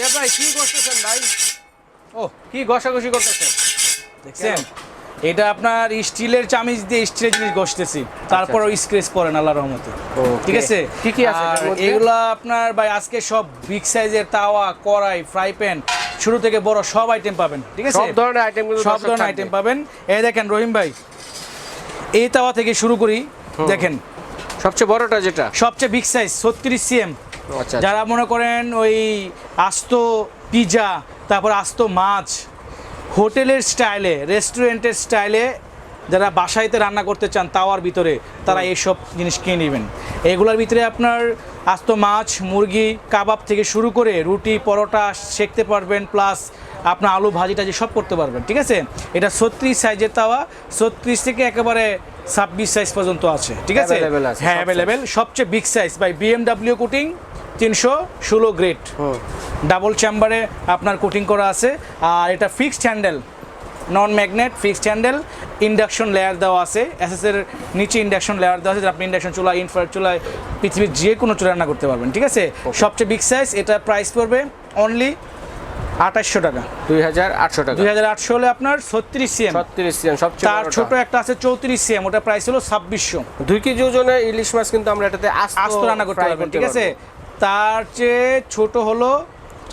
জিয়া ভাই কি করতেছেন ভাই? ও কি ঘষাঘষি করতেছেন? দেখছেন এটা আপনার স্টিলের চামিচ দিয়ে স্টিলের জিনিস ঘষতেছি। তারপর স্ক্রেচ পড়েন আল্লাহ রহমতে। ঠিক আছে? কি কি আছে আর এগুলা আপনার ভাই আজকে সব বিগ সাইজের তাওয়া কড়াই ফ্রাই প্যান শুরু থেকে বড় সব আইটেম পাবেন। ঠিক আছে? সব ধরনের আইটেম সব ধরনের আইটেম পাবেন। এই দেখেন রহিম ভাই এই তাওয়া থেকে শুরু করি। দেখেন। সবচেয়ে বড়টা যেটা? সবচেয়ে বিগ সাইজ ছত্রিশ সিএম আচ্ছা যারা মনে করেন ওই আস্ত পিজা তারপর আস্ত মাছ হোটেলের স্টাইলে রেস্টুরেন্টের স্টাইলে যারা বাসাইতে রান্না করতে চান তাওয়ার ভিতরে তারা এইসব জিনিস কিনে নেবেন। এগুলোর ভিতরে আপনার আস্ত মাছ মুরগি কাবাব থেকে শুরু করে রুটি পরোটা শেখতে পারবেন প্লাস আপনার আলু ভাজি টাজি সব করতে পারবেন ঠিক আছে? এটা ছত্রিশ সাইজের তাওয়া ছত্রিশ থেকে একেবারে ছাব্বিশ সাইজ পর্যন্ত আছে ঠিক আছে? হ্যাঁ অ্যাভেলেবেল সবচেয়ে বিগ সাইজ বাই বিএমডাব্লিউ কুটিং তিনশো ষোলো গ্রেড। ডাবল চেম্বারে আপনার কোটিং করা আছে। আর এটা fixed handle non magnet fixed handle induction layer দেওয়া আছে। এসএসের নিচে ইন্ডাকশন লেয়ার দেওয়া আছে আপনি ইন্ডাকশন চুলা ইনফ্রার চুলায় পৃথিবীর যে কোনো চুলা রান্না করতে পারবেন ঠিক আছে? সবচেয়ে বিগ সাইজ এটা প্রাইস পড়বে অনলি আঠাশশো টাকা। দুই হাজার আটশো টাকা। দুই হাজার আটশো হলে আপনার ছত্রিশ সিএম ছত্রিশ সিএম সবচেয়ে তার। ছোট একটা আছে চৌত্রিশ সিএম ওটা প্রাইস হলো ছাব্বিশশো। দুই কেজি ওজনের ইলিশ মাছ কিন্তু আমরা এটাতে আস্ত রান্না করতে পারবেন ঠিক আছে? তার চেয়ে ছোট হলো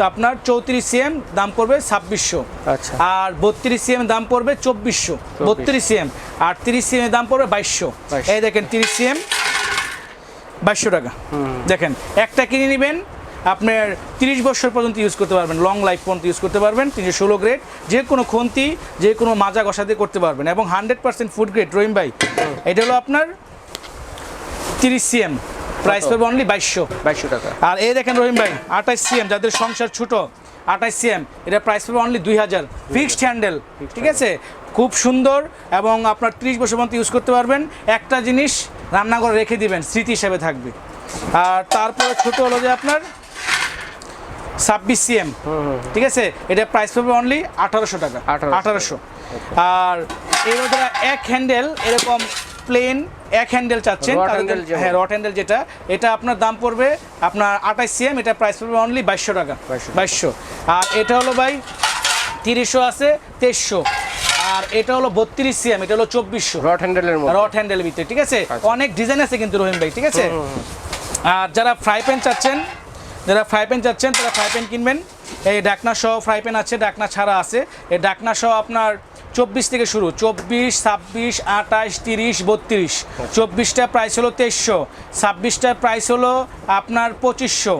আপনার চৌত্রিশ সিএম দাম পড়বে ছাব্বিশশো। আচ্ছা। আর বত্রিশ সিএম দাম পড়বে চব্বিশশো। বত্রিশ সিএম। আর তিরিশ সিএম দাম পড়বে বাইশশো। এই দেখেন তিরিশ সিএম বাইশশো টাকা। দেখেন একটা কিনে নেবেন আপনার তিরিশ বছর পর্যন্ত ইউজ করতে পারবেন লং লাইফ পর্যন্ত ইউজ করতে পারবেন তিনশো ষোলো গ্রেড যে কোনো খন্তি যে কোনো মাজা গসা দিয়ে করতে পারবেন এবং hundred percent food grade Rahim ভাই। এটা হলো আপনার তিরিশ সিএম। প্রাইস? পড়বে অনলি বাইশশো। বাইশশো টাকা। আর এই দেখেন রহিম ভাই আঠাশ সিএম যাদের সংসার ছোট আঠাশ সিএম এটা প্রাইস পড়বে অনলি দুই হাজার। ফিক্সড হ্যান্ডেল ঠিক আছে? খুব সুন্দর এবং আপনার ত্রিশ বছর পর্যন্ত ইউজ করতে পারবেন। একটা জিনিস রান্নাঘরে রেখে দিবেন স্মৃতি হিসাবে থাকবে। আর তারপরে ছোট হলো যে আপনার ছাব্বিশ সিএম ঠিক আছে? এটা প্রাইস পড়বে অনলি আঠারোশো টাকা। 1800 আঠারোশো। আর এর এক হ্যান্ডেল এরকম প্লেন এক হ্যান্ডেল চাচ্ছেন। হ্যাঁ রট হ্যান্ডেল যেটা এটা আপনার দাম পড়বে আপনার আঠাশ সিএম এটা প্রাইস পড়বে অনলি বাইশশো টাকা। 2200 বাইশশো। আর এটা হলো ভাই তিরিশশো আছে তেইশশো। আর এটা হলো বত্রিশ সিএম এটা হলো চব্বিশশো। রট হ্যান্ডেলের রট হ্যান্ডেল ভিতরে ঠিক আছে? আচ্ছা। অনেক ডিজাইন আছে কিন্তু রহিম ভাই ঠিক আছে? আর যারা ফ্রাই প্যান চাচ্ছেন যারা ফ্রাই প্যান চাচ্ছেন তারা ফ্রাই প্যান কিনবেন। এই ডাকনা সহ ফ্রাই প্যান আছে ডাকনা ছাড়া আছে। এই ডাকনা সহ আপনার চব্বিশ থেকে শুরু চব্বিশ ছাব্বিশ আঠাশ তিরিশ বত্রিশ। চব্বিশটা প্রাইস হলো তেইশশো ছাব্বিশটার প্রাইস হলো আপনার পঁচিশশো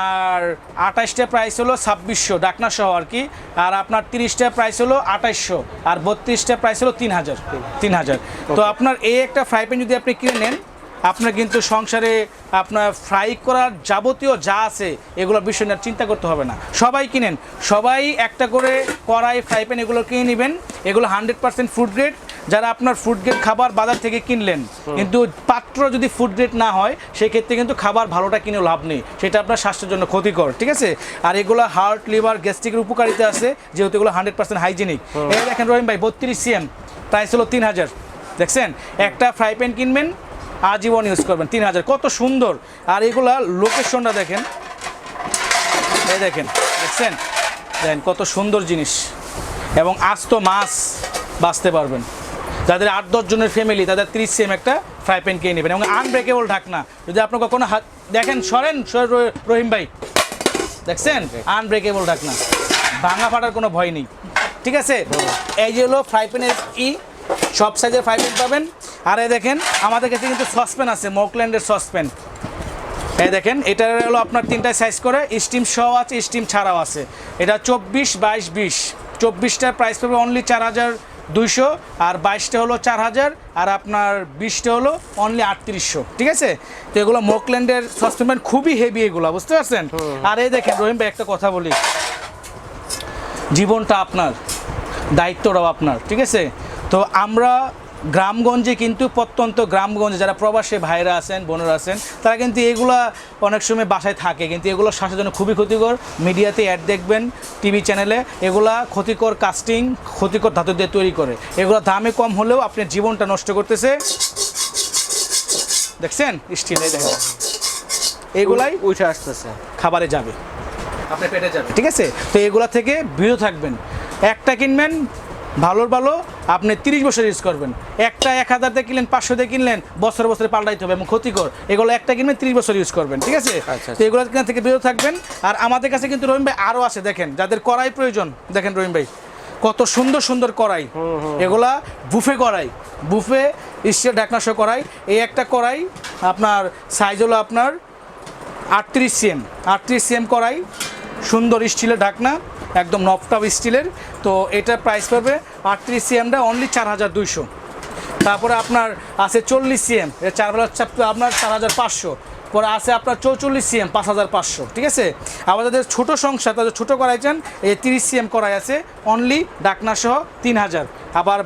আর আঠাশটা প্রাইস হলো ছাব্বিশশো ডাকনা সহ আর কি। আর আপনার তিরিশটা প্রাইস হলো আঠাশশো আর বত্রিশটা প্রাইস হলো তিন হাজার তিন হাজার। তো আপনার এই একটা ফ্রাই প্যান যদি আপনি কিনে নেন আপনার কিন্তু সংসারে আপনার ফ্রাই করার যাবতীয় যা আছে এগুলোর বিষয় নিয়ে চিন্তা করতে হবে না। সবাই কিনেন। সবাই একটা করে কড়াই ফ্রাই প্যান এগুলো কিনে নেবেন। এগুলো হান্ড্রেড পার্সেন্ট ফুড গ্রেড যারা আপনার ফুড গ্রেড খাবার বাজার থেকে কিনলেন কিন্তু পাত্র যদি ফুড গ্রেড না হয় সেক্ষেত্রে কিন্তু খাবার ভালোটা কিনে লাভ নেই। সেটা আপনার স্বাস্থ্যের জন্য ক্ষতিকর ঠিক আছে? আর এগুলো হার্ট লিভার গ্যাস্ট্রিকের উপকারিতা আছে যেহেতু এগুলো হান্ড্রেড পার্সেন্ট হাইজেনিক এই দেখেন রহিম ভাই বত্রিশ সিএম প্রাইস হলো তিন হাজার। দেখছেন? একটা ফ্রাই প্যান কিনবেন আজীবন ইউজ করবেন, তিন হাজার। কত সুন্দর। আর এগুলা লোকেশনটা দেখেন। এই দেখেন, দেখছেন? দেখেন, কত সুন্দর জিনিস। এবং আস্ত মাছ বাঁচতে পারবেন। যাদের আট, দশ জনের ফ্যামিলি তাদের ত্রিশ সেম একটা ফ্রাই প্যান কিনে নেবেন। এবং আনব্রেকেবল ঢাকনা। যদি আপনার কখনো হাত দেখেন, সরেন সর- রহিম ভাই। দেখছেন? আনব্রেকেবল ঢাকনা। ভাঙা ফাটার কোনো ভয় নেই। ঠিক আছে? এই যে হলো ফ্রাই প্যানের ই। সব সাইজের ফ্রাই প্যান পাবেন। আর এই দেখেন আমাদের কাছে কিন্তু সসপ্যান আছে মকল্যান্ডের সসপ্যান এই দেখেন এটার হলো আপনার তিনটা সাইজ করে স্টিম সহ আছে স্টিম ছাড়াও আছে। এটা চব্বিশ বাইশ বিশ। চব্বিশটার প্রাইস পাবে অনলি চার হাজার দুইশো আর বাইশটা হলো চার হাজার আর আপনার বিশটা হলো অনলি আটত্রিশশো। ঠিক আছে? তো এগুলো মোকল্যান্ডের সসপেন খুবই হেভি এগুলো বুঝতে পারছেন? আর এই দেখেন রহিম ভাই একটা কথা বলি। জীবনটা আপনার দায়িত্বটাও আপনার ঠিক আছে? তো আমরা গ্রামগঞ্জে কিন্তু প্রত্যন্ত গ্রামগঞ্জে যারা প্রবাসী ভাইরা আছেন বোনেরা আছেন তারা কিন্তু এগুলা অনেক সময় বাসায় থাকে। কিন্তু এগুলো শ্বাসের জন্য খুবই ক্ষতিকর। মিডিয়াতে অ্যাড দেখবেন টিভি চ্যানেলে এগুলা ক্ষতিকর কাস্টিং ক্ষতিকর ধাতু দিয়ে তৈরি করে। এগুলো দামে কম হলেও আপনার জীবনটা নষ্ট করতেছে। দেখছেন? স্টিল দেখেন। এগুলাই উঠে আসতেছে। খাবারে যাবে। আপনি পেটে যাবে। ঠিক আছে? তো এগুলা থেকে বিরত থাকবেন। একটা কিনবেন ভালোর ভালো আপনি তিরিশ বছর ইউজ করবেন। একটা এক হাজার দিয়ে কিনলেন পাঁচশো দিয়ে কিনলেন বছর বছরে পাল্টাইতে হবে এবং ক্ষতিকর। এগুলো একটা কিনবেন তিরিশ বছর ইউজ করবেন ঠিক আছে? আচ্ছা, তো এগুলো কিনা থেকে বিরত থাকবেন। আর আমাদের কাছে কিন্তু রহিম ভাই আরও আছে দেখেন যাদের কড়াই প্রয়োজন দেখেন রহিম ভাই কত সুন্দর সুন্দর কড়াই। এগুলা বুফে কড়াই বুফে স্টিল ঢাকনা সহ কড়াই। এই একটা কড়াই আপনার সাইজ হলো আপনার আটত্রিশ সিএম আটত্রিশ সিএম কড়াই সুন্দর স্টিলের ঢাকনা। একদম নফটাপ স্টিলের। তো এটা প্রাইস পাবে আটত্রিশ সিএমটা অনলি চার হাজার দুইশো। তারপরে আপনার আছে চল্লিশ সিএম চার আপনার চার হাজার পাঁচশো। পরে আছে আপনার চৌচল্লিশ সিএম পাঁচ হাজার পাঁচশো, ঠিক আছে? আবার যাদের ছোটো সংসার, তাদের ছোটো করাই চান এই তিরিশ সিএম করাই আছে অনলি ডাকনা সহ তিন হাজার। আবার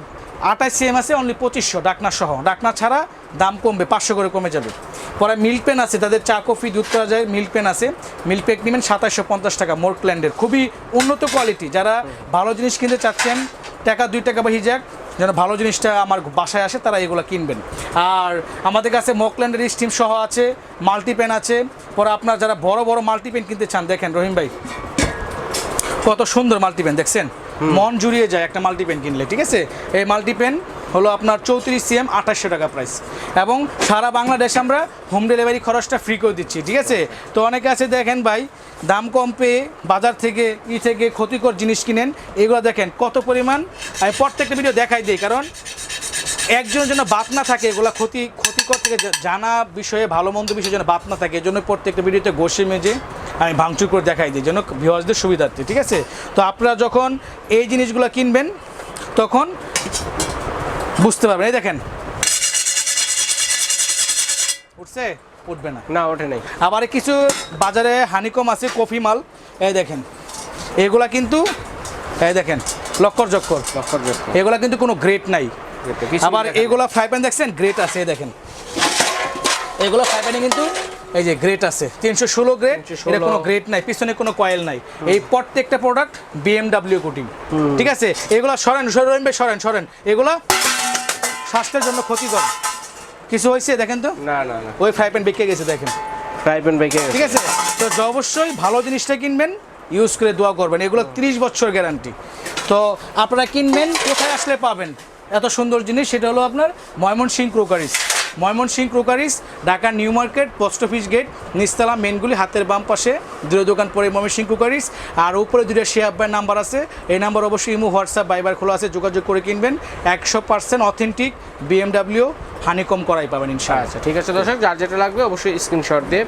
আঠাশ সিএম আছে অনলি পঁচিশশো, ডাকনা সহ। ডাকনা ছাড়া দাম কমবে, পাঁচশো করে কমে যাবে। পরে মিল্ক পেন আছে তাদের চা কফি দুধ করা যায় মিল্ক পেন আছে। মিল্ক পেন নেবেন সাতাশশো পঞ্চাশ টাকা মোরক্ল্যান্ডের খুবই উন্নত কোয়ালিটি। যারা ভালো জিনিস কিনতে চাচ্ছেন টাকা দুই টাকা বাহি যাক যেন ভালো জিনিসটা আমার বাসায় আসে তারা এগুলো কিনবেন। আর আমাদের কাছে মকল্যান্ডের স্টিম সহ আছে মাল্টিপেন আছে। পরে আপনার যারা বড় বড় মাল্টিপেন কিনতে চান দেখেন রহিম ভাই কত সুন্দর মাল্টিপেন দেখছেন? মন জুড়িয়ে যায় একটা মাল্টিপেন কিনলে ঠিক আছে? এই মাল্টিপেন হলো আপনার চৌত্রিশ সিএম আঠাশশো টাকা প্রাইস এবং সারা বাংলাদেশে আমরা হোম ডেলিভারি খরচটা ফ্রি করে দিচ্ছি, ঠিক আছে? তো অনেকে আছে, দেখেন ভাই, দাম কম পেয়ে বাজার থেকে, ই থেকে ক্ষতিকর জিনিস কিনেন, এগুলো দেখেন কত পরিমাণ। আমি প্রত্যেকটা ভিডিও দেখাই দিই, কারণ একজনের জন্য বাদ না থাকে, এগুলো ক্ষতি, ক্ষতিকর থেকে জানা বিষয়ে, ভালো মন্দ বিষয়ে যেন বাদ না থাকে এই জন্য প্রত্যেকটা ভিডিওতে গোসে মেজে আমি ভাঙচুর করে দেখাই দিই, যেন ভিওয়ার্সদের সুবিধার্থে, ঠিক আছে? তো আপনারা যখন এই জিনিসগুলো কিনবেন, তখন বুঝতে পারবেন এই দেখেন। উঠছে? উঠবে না। না ওঠে নাই। আবার কিছু বাজারে হানিকম আছে কফি মাল। এই দেখেন। এগুলা কিন্তু এই দেখেন লক্কর জক্কর লক্ষর লক্ষ এগুলা কিন্তু কোনো গ্রেট নাই। আবার দেখা এইগুলো ফ্রাই প্যান দেখছেন? গ্রেট আছে এই দেখেন। এগুলো ফ্রাই প্যানে কিন্তু এই যে গ্রেট আছে। তিনশো ষোলো গ্রেড এটা কোনো গ্রেট নাই পিছনে কোনো কয়েল নাই। এই প্রত্যেকটা প্রোডাক্ট বিএমডাব্লিউ কোটিং ঠিক আছে? এগুলো সরেন সরেন সরেন সরেন। এগুলো স্বাস্থ্যের জন্য ক্ষতিকর। কিছু হয়েছে দেখেন তো? না না না। ওই ফ্রাই প্যান বেঁকে গেছে দেখেন। ফ্রাই প্যান গেছে। ঠিক আছে? তো অবশ্যই ভালো জিনিসটা কিনবেন ইউজ করে দোয়া করবেন। এগুলো তিরিশ বছর গ্যারান্টি তো আপনারা কিনবেন কোথায় আসলে পাবেন? এত সুন্দর জিনিস সেটা হলো আপনার Mymensingh crockeries. Mymensingh crockeries Dhaka new market, post office gate, নিস্তালা মেনগুলি হাতের বাম পাশে দুটো দোকান পরে ময়মনসিং ক্রোকারিস আর উপরে দুটো শেয়ার ভাইয়ের নাম্বার আছে। এই নাম্বার অবশ্যই ইমো, হোয়াটসঅ্যাপ বাইবার খোলা আছে, যোগাযোগ করে কিনবেন। একশো পার্সেন্ট অথেন্টিক বিএমডাব্লিউ হানিকম করাই পাবেন ইনশাআল্লাহ। আচ্ছা ঠিক আছে দর্শক, যার যেটা লাগবে অবশ্যই স্ক্রিনশট দিয়ে